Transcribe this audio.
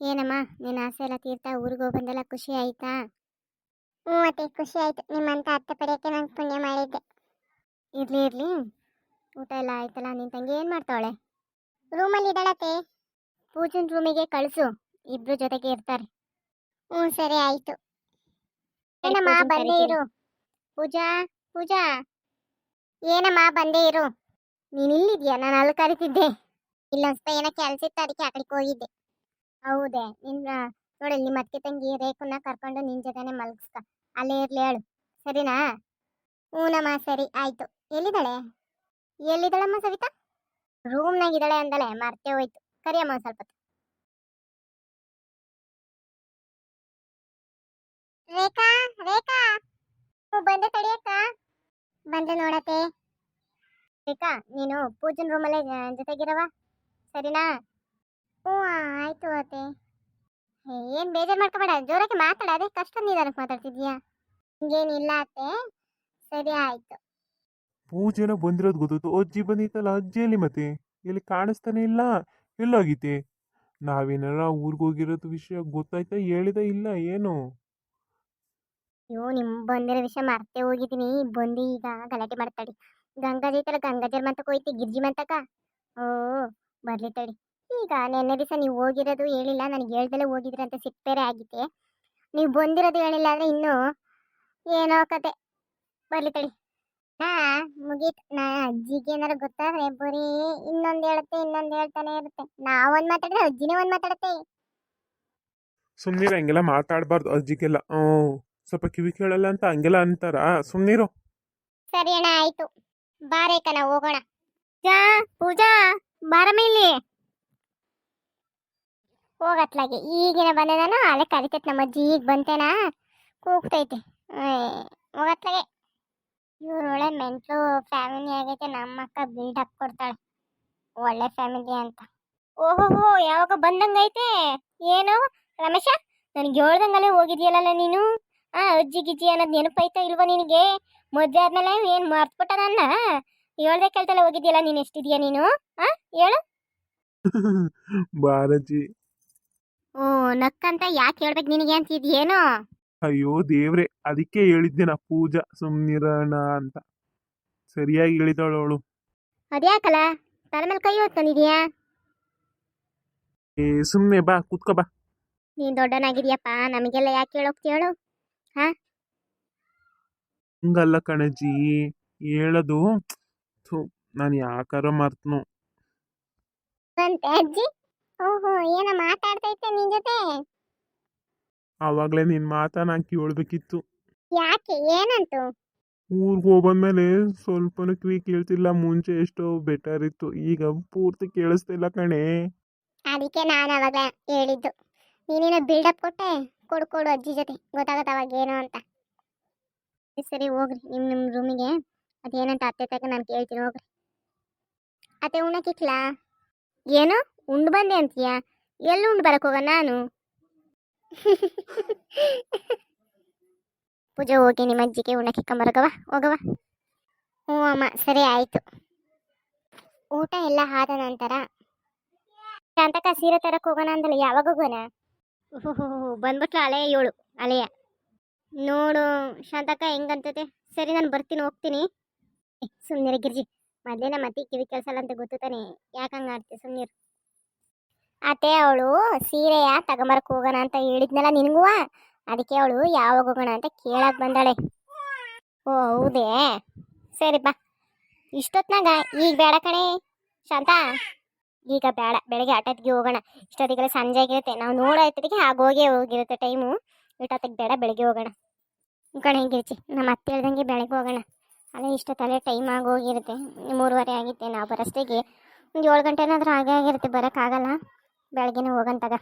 ಏನಮ್ಮ ನಿನ್ನ ಆಸೆ ಎಲ್ಲ ತೀರ್ತಾ ಊರಿಗೆ ಹೋಗಿ ಬಂದೆಲ್ಲ ಖುಷಿ ಆಯ್ತಾ? ಹ್ಞೂ ಅತ್ತೆ ಖುಷಿ ಆಯ್ತು. ನಿಮ್ಮಂತ ಅತ್ತೆ ಪಡೆಯೋಕ್ಕೆ ನಂಗೆ ಪುಣ್ಯ ಮಾಡಿದ್ದೆ. ಇರ್ಲಿ ಇರ್ಲಿ. ಊಟ ಎಲ್ಲ ಆಯ್ತಲ್ಲ ನಿನ್ನ ತಂಗಿ ಏನು ಮಾಡ್ತಾಳೆ ರೂಮಲ್ಲಿ ಇದ್ದಾಳತ್ತೆ ಪೂಜನ್ ರೂಮಿಗೆ ಕಳಿಸು ಇಬ್ರು ಜೊತೆಗೆ ಇರ್ತಾರೆ. ಹ್ಞೂ ಸರಿ ಆಯ್ತು. ಏನಮ್ಮ ಬಂದೇ ಇರು. ಪೂಜಾ ಪೂಜಾ. ಏನಮ್ಮ ಬಂದೇ ಇರು. ನೀನು ಇಲ್ಲಿದ್ಯಾ? ನಾನು ಅಲ್ಲಿ ಕರಿತಿದ್ದೆ ಇಲ್ಲೊಂದು ಸ್ವಲ್ಪ ಏನೋ ಕೆಲಸ ಇತ್ತು ಅದಕ್ಕೆ ಆ ಕಡೆಗೆ ಹೋಗಿದ್ದೆ. ಹೌದೇ, ನಿನ್ನ ನೋಡಿ ನಿಮ್ಮ ಅತ್ತೆ ತಂಗಿ ರೇಖನ್ನ ಕರ್ಕೊಂಡು ನಿನ್ನ ಜೊತೆನೆ ಮಲಗಿಸ್ಕ. ಅಲ್ಲೇ ಇರ್ಲಿ ಹೇಳು. ಸರಿನಾ? ಹ್ಞೂನಮ್ಮ ಸರಿ, ಆಯ್ತು. ಎಲ್ಲಿದ್ದಾಳೆ? ಎಲ್ಲಿದ್ದಾಳಮ್ಮ ಸವಿತಾ? ರೂಮ್ನಾಗಿದ್ದಾಳೆ ಅಂದಳೆ ಮರ್ತೇ ಹೋಯ್ತು. ಕರಿಯಮ್ಮ ಸ್ವಲ್ಪ ರೇಖಾ ರೇಖಾ! ಬಂದೆ ತಡಿಯಕ್ಕ ಬಂದೆ ನೋಡತ್ತೆ. ರೇಖಾ, ನೀನು ಪೂಜನ್ ರೂಮಲ್ಲೇ ಜೊತೆಗಿರವ ಸರಿನಾ? ಹ್ಞೂ ಆಯ್ತು ಏನ್ ಬೇಜಾರು ಮಾಡ್ಕೋಬೇಡ ಜೋರಾಗಿ ಮಾತಾಡ ಅದೇ ಕಷ್ಟ ನಿಧಾನಕ್ಕೆ ಮಾತಾಡ್ತಿದ್ಯಾ ಹಿಂಗೇನಿಲ್ಲ ಅತ್ತೆ ಸರಿ ಆಯ್ತು. ಪೂಜೆನ ಬಂದಿರೋದು ಗೊತ್ತಿತ್ತು ಅಜ್ಜಿ ಬಂದಿತ್ತಲ್ಲ ಅಜ್ಜಿ ಎಲ್ಲಿ ಮತ್ತೆ? ಇಲ್ಲಿ ಕಾಣಿಸ್ತಾನೆ ಇಲ್ಲ ಎಲ್ಲೋಗಿತ್ತೆ ನಾವೇನಾರ ಊರಿಗೆ ಹೋಗಿರೋದು ವಿಷಯ ಗೊತ್ತಾಯ್ತಾ ಹೇಳಿದ ಇಲ್ಲ ಏನು? ಅಯ್ಯೋ ನಿಮ್ ಬಂದಿರೋ ವಿಷಯ ಮರ್ತೇ ಹೋಗಿದ್ದೀನಿ ಬಂದು ಈಗ ಗಲಾಟೆ ಮಾಡ್ತಾಳಿ ಗಂಗಾಜಿ ಐತಲ್ಲ ಗಂಗಾಜರ್ ಮಂತಕ್ಕೆ ಹೋಯ್ತಿ ಗಿರ್ಜಿ ಮಂತಕ ಓ ಬರ್ಲಿ ತಡಿ. ಈಗ ನಿನ್ನೆ ದಿವಸ ನೀವು ಹೋಗಿರೋದು ಹೇಳಿಲ್ಲ ನನಗೆ ಹೇಳ್ದಲೇ ಹೋಗಿದ್ರಿ ಅಂತ ಸಿಟ್ಟೇರೆ ಆಗಿದೆ ನೀವು ಬಂದಿರೋದು ಹೇಳಿಲ್ಲ ಅಂದ್ರೆ ಇನ್ನೂ ಏನೋ ಕತೆ. ಬರ್ಲಿ ತಳಿ ಹಾ ಮುಗೀತು. ನಾ ಅಜ್ಜಿಗೆ ಏನಾರು ಗೊತ್ತಾದ್ರೆ ಬರೀ ಇನ್ನೊಂದು ಹೇಳುತ್ತೆ ಇನ್ನೊಂದು ಹೇಳ್ತಾನೆ ಇರುತ್ತೆ. ನಾವೊಂದು ಮಾತಾಡಿದ್ರೆ ಅಜ್ಜಿನೇ ಒಂದು ಮಾತಾಡುತ್ತೆ. ಸುಮ್ಮನಿರು ಹಂಗೆಲ್ಲ ಮಾತಾಡಬಾರ್ದು ಅಜ್ಜಿಗೆಲ್ಲ. ಹ್ಞೂ ಸ್ವಲ್ಪ ಕಿವಿ ಕೇಳಲ್ಲ ಅಂತ ಹಂಗೆಲ್ಲ ಅಂತಾರ. ಸುಮ್ಮನಿರು ಸರಿ ಅಣ್ಣ ಆಯ್ತು. ಬಾರೇಕ ನಾವು ಹೋಗೋಣ. ಜಾ ಪೂಜಾ ಬಾರಮ್ಮ ಇಲ್ಲಿ. ಹೋಗತ್ಲಾಗೆ. ಈಗಿನ ಬಂದೆ ನಾನು ಅಲ್ಲೇ ಕರಿತೈತೆ ನಮ್ಮ ಅಜ್ಜಿ. ಈಗ ಬಂತೇನಾ? ಕೂಗ್ತೈತೆ. ಹೋಗತ್ಲಾಗೆ. ಇವ್ರು ಒಳ್ಳೆ ಮೆಂಟ್ಲು ಫ್ಯಾಮಿಲಿ ಆಗೈತೆ. ನಮ್ಮ ಅಕ್ಕ ಬಿಲ್ಡಪ್ ಕೊಡ್ತಾಳೆ. ಒಳ್ಳೆ ಫ್ಯಾಮಿಲಿ ಅಂತ. ಓಹೋಹೋ, ಯಾವಾಗ ಬಂದಂಗೈತೆ ಏನು? ರಮೇಶ, ನನಗೆ ಹೇಳ್ದಂಗಲ್ಲೇ ಹೋಗಿದ್ಯಲ್ಲ ನೀನು? ಆ, ಅಜ್ಜಿ ಗಿಜ್ಜಿ ಅನ್ನೋದು ನೆನಪೈತಾ ಇಲ್ವಾ ನಿನಗೆ? ಮದುವೆ ಆದ್ಮೇಲೆ ಏನು ಮರ್ತ್ಬಿಟ್ಟ ನನ್ನ? ಹೇಳ್ದೆ ಕೇಳ್ತಲ್ಲ ಹೋಗಿದ್ಯಲ್ಲ ನೀನು ಎಷ್ಟಿದ್ಯಾ ನೀನು? ಆ, ಹೇಳು. ಬಾರಜ್ಜಿ ಓ ನಕ್ಕಂತ ಯಾಕೆ ಹೇಳ್ಬೇಕು ನಿನಗೆ ಅಂತಿದ್ಯೇನೋ ಅಯ್ಯೋ ದೇವ್ರೆ ಅದಕ್ಕೆ ಹೇಳಿದ್ದೆ ನಾ ಪೂಜಾ ಸುಮ್ನಿರೋಣ ಅಂತ. ಸರಿಯಾಗಿ ಹೇಳಿದವಳು ಅವಳು ಅದ್ಯಾಕಲ್ಲ ತಲೆ ಮೇಲೆ ಕೈ ಹೊತ್ಕೊಂಡಿದ್ಯಾ? ಏ ಸುಮ್ಮನೆ ಬಾ ಕೂತ್ಕೋ ಬಾ. ನೀನ್ ದೊಡ್ಡನಾಗಿದ್ಯಪ್ಪ ನಮಗೆಲ್ಲ ಯಾಕೆ ಹೇಳೋಗ್ತಿ ಹೇಳು ಹಂಗಲ್ಲ ಕಣಜ್ಜಿ ಹೇಳೋದು ಥು ನಾನು ಯಾಕಾರ ಮರ್ತನು. ಅಂತ ಅಜ್ಜಿ ಓಹೋ ಏನೋ ಮಾತಾಡ್ತೈತೆ ನಿನ್ ಜೊತೆ? ಆವಾಗಲೇ ನಿನ್ನ ಮಾತ ನಾನು ಕೇಳಬೇಕಿತ್ತು ಯಾಕೆ ಏನಂತು? ಊರಿಗೆ ಹೋಗ್ಬಂದ್ಮೇಲೆ ಸ್ವಲ್ಪನೂ ಕಿವಿ ಕೇಳ್ತಿಲ್ಲ ಮುಂಚೆ ಎಷ್ಟೋ ಬೆಟರ್ ಇತ್ತು. ಈಗ ಪೂರ್ತಿ ಕೇಳಿಸ್ತಿಲ್ಲ ಕಣೆ. ಅದಕ್ಕೆ ನಾನು ಅವಾಗ ಹೇಳಿದ್ದು. ನೀನೇನೋ ಬಿಲ್ಡಪ್ ಕೊಟ್ಟೆ? ಕೊಡು ಕೊಡು ಅಜ್ಜಿ ಜೊತೆ. ಗೊತ್ತಾಗತ್ತೆ ಅವಾಗ ಏನು ಅಂತ. ಸರಿ, ಸರಿ ಹೋಗ್ರಿ. ನಿಮ್ಮ ನಿಮ್ಮ ರೂಮಿಗೆ ಅದೇನಂತ ಅತ್ತೆ ತಗ ನಾನು ಕೇಳ್ತೀನಿ ಹೋಗ್ರಿ. ಅತ್ತೆ ಉಣಕ್ಕಿಕ್ಲಾ ಏನು? ಉಂಡು ಬಂದೆ ಅಂತೀಯಾ? ಎಲ್ಲಿ ಉಂಡು ಬರಕ್ಕೆ ಹೋಗ ನಾನು? ಪೂಜೆ, ಹೋಗಿ ನಿಮ್ಮ ಅಜ್ಜಿಗೆ ಉಣ್ಣಕ್ಕಿಕ್ಕಂಬರಗವ ಹೋಗವ ಹ್ಞೂ ಅಮ್ಮ, ಸರಿ ಆಯಿತು. ಊಟ ಎಲ್ಲ ಆದ ನಂತರ ಶಾಂತಕ ಸೀರೆ ತರಕ್ಕೆ ಹೋಗೋಣ ಅಂದಲ್ಲ ಯಾವಾಗ ಹೋಗೋಣ? ಬಂದ್ಬಿಟ್ಲ ಅಲೆಯ ಏಳು ಅಲೆಯ ನೋಡು ಶಾಂತಕ ಹೆಂಗಂತತೆ ಸರಿ, ನಾನು ಬರ್ತೀನಿ, ಹೋಗ್ತೀನಿ. ಸುಮ್ಮನೆ ಗಿರ್ಜಿ. ಮೊದಲೇ ನಮ್ಮ ಅತ್ತಿ ಕಿವಿ ಕೆಲಸಲ್ಲ ಅಂತ ಗೊತ್ತು ತಾನೆ, ಯಾಕೆ ಹಂಗೆ ಆಡ್ತಿ ಸುಮ್ಮನಿರು ಅತ್ತೆ ಅವಳು ಸೀರೆಯ ತಗೊಂಬರಕ್ಕೆ ಹೋಗೋಣ ಅಂತ ಹೇಳಿದ್ನಲ್ಲ ನಿನಗೂ ಅದಕ್ಕೆ ಅವಳು ಯಾವಾಗ ಹೋಗೋಣ ಅಂತ ಕೇಳಕ್ ಬಂದಾಳೆ. ಓ, ಹೌದೇ? ಸರಿ ಬಾ. ಇಷ್ಟೊತ್ನಾಗ? ಈಗ ಬೇಡ ಕಣೆ. ಶಾಂತ? ಈಗ ಬೇಡ. ಬೆಳಗ್ಗೆ ಆಟೋತ್ಗೆ ಹೋಗೋಣ. ಇಷ್ಟೊತ್ತಿಗೆಲ್ಲ ಸಂಜೆ ಆಗಿರುತ್ತೆ. ನಾವು ನೋಡೋತ್ತಿಗೆ ಆಗೋಗೇ ಹೋಗಿರುತ್ತೆ ಟೈಮು. ಇಷ್ಟೊತ್ತಿಗೆ ಬೇಡ, ಬೆಳಗ್ಗೆ ಹೋಗೋಣ. ಕಣೆ ಗಿರ್ಚಿ ನಮ್ಮ ಅತ್ತೆ ಹೇಳ್ದಂಗೆ ಬೆಳಗ್ಗೆ ಹೋಗೋಣ. ಅಲ್ಲೇ ಇಷ್ಟೊತ್ತಲ್ಲೇ ಟೈಮ್ ಆಗೋಗಿರುತ್ತೆ. ಮೂರುವರೆ ಆಗಿತ್ತೆ. ನಾವು ಬರೋಷ್ಟಿಗೆ. ಒಂದು ಏಳು ಗಂಟೆನಾದ್ರೂ ಹಾಗೆ ಆಗೇ ಆಗಿರುತ್ತೆ. ಬರೋಕ್ಕಾಗಲ್ಲ. ಬೆಳಗ್ಗೆನೇ ಹೋಗೋಣ ತಗ